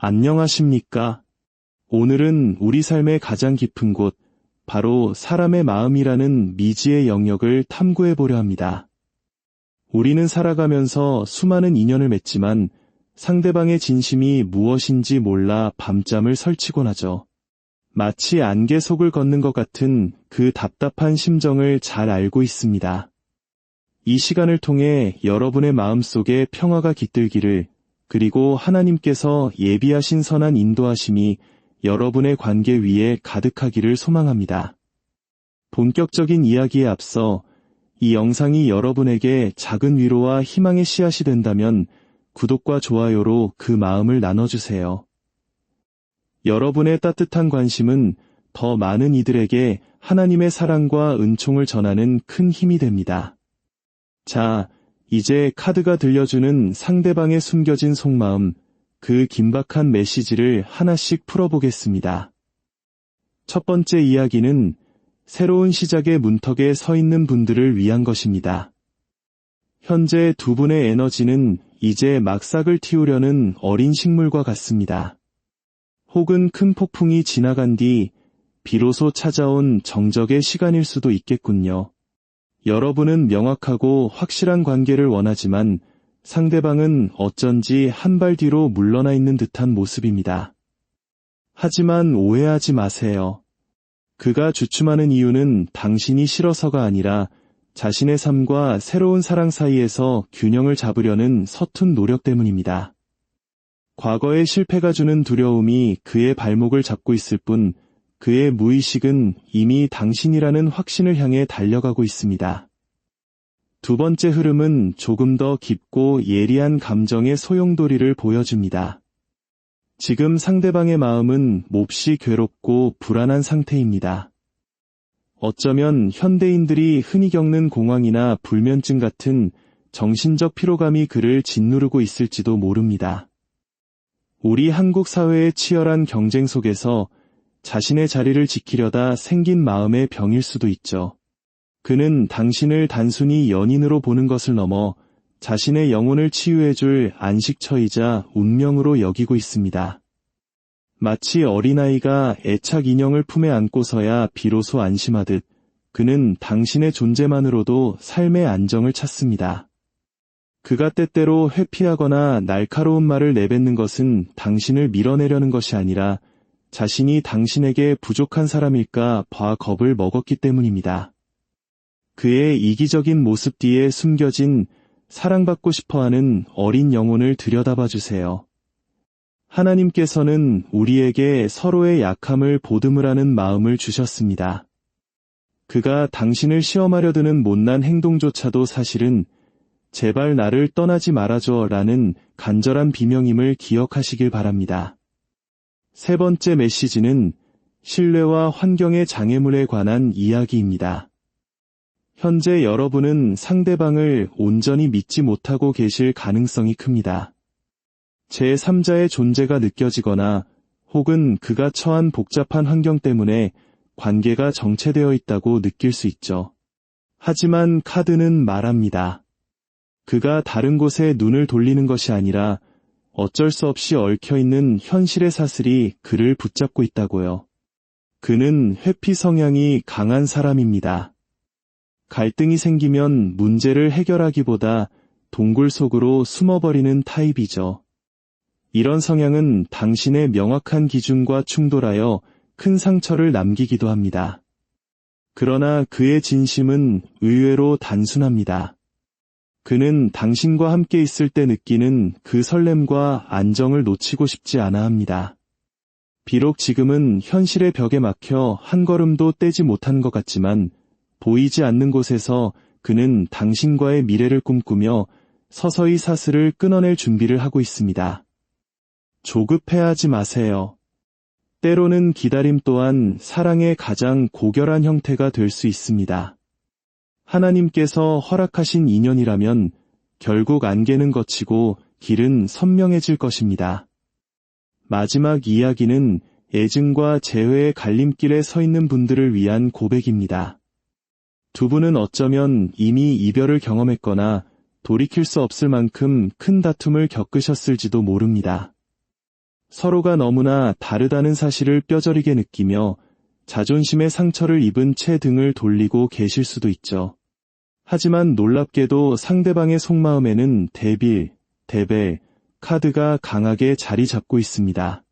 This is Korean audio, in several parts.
안녕하십니까? 오늘은 우리 삶의 가장 깊은 곳, 바로 사람의 마음이라는 미지의 영역을 탐구해 보려 합니다. 우리는 살아가면서 수많은 인연을 맺지만 상대방의 진심이 무엇인지 몰라 밤잠을 설치곤 하죠. 마치 안개 속을 걷는 것 같은 그 답답한 심정을 잘 알고 있습니다. 이 시간을 통해 여러분의 마음속에 평화가 깃들기를 그리고 하나님께서 예비하신 선한 인도하심이 여러분의 관계 위에 가득하기를 소망합니다. 본격적인 이야기에 앞서 이 영상이 여러분에게 작은 위로와 희망의 씨앗이 된다면 구독과 좋아요로 그 마음을 나눠주세요. 여러분의 따뜻한 관심은 더 많은 이들에게 하나님의 사랑과 은총을 전하는 큰 힘이 됩니다. 자, 이제 카드가 들려주는 상대방의 숨겨진 속마음, 그 긴박한 메시지를 하나씩 풀어보겠습니다. 첫 번째 이야기는 새로운 시작의 문턱에 서 있는 분들을 위한 것입니다. 현재 두 분의 에너지는 이제 막삭을 틔우려는 어린 식물과 같습니다. 혹은 큰 폭풍이 지나간 뒤 비로소 찾아온 정적의 시간일 수도 있겠군요. 여러분은 명확하고 확실한 관계를 원하지만 상대방은 어쩐지 한 발 뒤로 물러나 있는 듯한 모습입니다. 하지만 오해하지 마세요. 그가 주춤하는 이유는 당신이 싫어서가 아니라 자신의 삶과 새로운 사랑 사이에서 균형을 잡으려는 서툰 노력 때문입니다. 과거의 실패가 주는 두려움이 그의 발목을 잡고 있을 뿐 그의 무의식은 이미 당신이라는 확신을 향해 달려가고 있습니다. 두 번째 흐름은 조금 더 깊고 예리한 감정의 소용돌이를 보여줍니다. 지금 상대방의 마음은 몹시 괴롭고 불안한 상태입니다. 어쩌면 현대인들이 흔히 겪는 공황이나 불면증 같은 정신적 피로감이 그를 짓누르고 있을지도 모릅니다. 우리 한국 사회의 치열한 경쟁 속에서 자신의 자리를 지키려다 생긴 마음의 병일 수도 있죠. 그는 당신을 단순히 연인으로 보는 것을 넘어 자신의 영혼을 치유해줄 안식처이자 운명으로 여기고 있습니다. 마치 어린아이가 애착 인형을 품에 안고서야 비로소 안심하듯 그는 당신의 존재만으로도 삶의 안정을 찾습니다. 그가 때때로 회피하거나 날카로운 말을 내뱉는 것은 당신을 밀어내려는 것이 아니라 자신이 당신에게 부족한 사람일까 봐 겁을 먹었기 때문입니다. 그의 이기적인 모습 뒤에 숨겨진 사랑받고 싶어 하는 어린 영혼을 들여다봐 주세요. 하나님께서는 우리에게 서로의 약함을 보듬으라는 마음을 주셨습니다. 그가 당신을 시험하려 드는 못난 행동조차도 사실은 제발 나를 떠나지 말아줘 라는 간절한 비명임을 기억하시길 바랍니다. 세 번째 메시지는 신뢰와 환경의 장애물에 관한 이야기입니다. 현재 여러분은 상대방을 온전히 믿지 못하고 계실 가능성이 큽니다. 제3자의 존재가 느껴지거나 혹은 그가 처한 복잡한 환경 때문에 관계가 정체되어 있다고 느낄 수 있죠. 하지만 카드는 말합니다. 그가 다른 곳에 눈을 돌리는 것이 아니라 어쩔 수 없이 얽혀있는 현실의 사슬이 그를 붙잡고 있다고요. 그는 회피 성향이 강한 사람입니다. 갈등이 생기면 문제를 해결하기보다 동굴 속으로 숨어버리는 타입이죠. 이런 성향은 당신의 명확한 기준과 충돌하여 큰 상처를 남기기도 합니다. 그러나 그의 진심은 의외로 단순합니다. 그는 당신과 함께 있을 때 느끼는 그 설렘과 안정을 놓치고 싶지 않아 합니다. 비록 지금은 현실의 벽에 막혀 한 걸음도 떼지 못한 것 같지만 보이지 않는 곳에서 그는 당신과의 미래를 꿈꾸며 서서히 사슬을 끊어낼 준비를 하고 있습니다. 조급해하지 마세요. 때로는 기다림 또한 사랑의 가장 고결한 형태가 될 수 있습니다. 하나님께서 허락하신 인연이라면 결국 안개는 거치고 길은 선명해질 것입니다. 마지막 이야기는 애증과 재회의 갈림길에 서 있는 분들을 위한 고백입니다. 두 분은 어쩌면 이미 이별을 경험했거나 돌이킬 수 없을 만큼 큰 다툼을 겪으셨을지도 모릅니다. 서로가 너무나 다르다는 사실을 뼈저리게 느끼며 자존심의 상처를 입은 채 등을 돌리고 계실 수도 있죠. 하지만 놀랍게도 상대방의 속마음에는 데빌, 데벨, 카드가 강하게 자리 잡고 있습니다.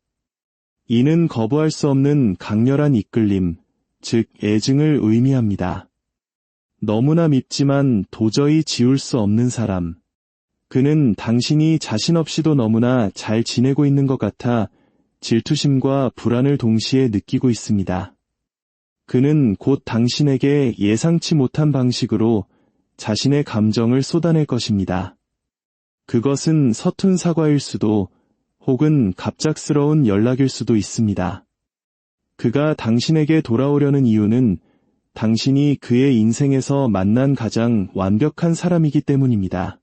이는 거부할 수 없는 강렬한 이끌림, 즉 애증을 의미합니다. 너무나 밉지만 도저히 지울 수 없는 사람. 그는 당신이 자신 없이도 너무나 잘 지내고 있는 것 같아 질투심과 불안을 동시에 느끼고 있습니다. 그는 곧 당신에게 예상치 못한 방식으로 자신의 감정을 쏟아낼 것입니다. 그것은 서툰 사과일 수도 혹은 갑작스러운 연락일 수도 있습니다. 그가 당신에게 돌아오려는 이유는 당신이 그의 인생에서 만난 가장 완벽한 사람이기 때문입니다.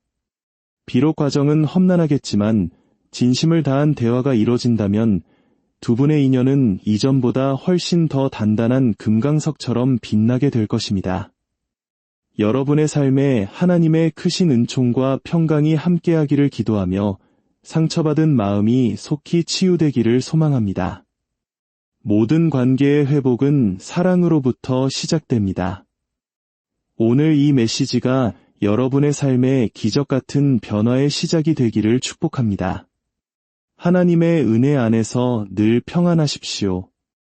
비록 과정은 험난하겠지만 진심을 다한 대화가 이뤄진다면 두 분의 인연은 이전보다 훨씬 더 단단한 금강석처럼 빛나게 될 것입니다. 여러분의 삶에 하나님의 크신 은총과 평강이 함께하기를 기도하며 상처받은 마음이 속히 치유되기를 소망합니다. 모든 관계의 회복은 사랑으로부터 시작됩니다. 오늘 이 메시지가 여러분의 삶에 기적 같은 변화의 시작이 되기를 축복합니다. 하나님의 은혜 안에서 늘 평안하십시오.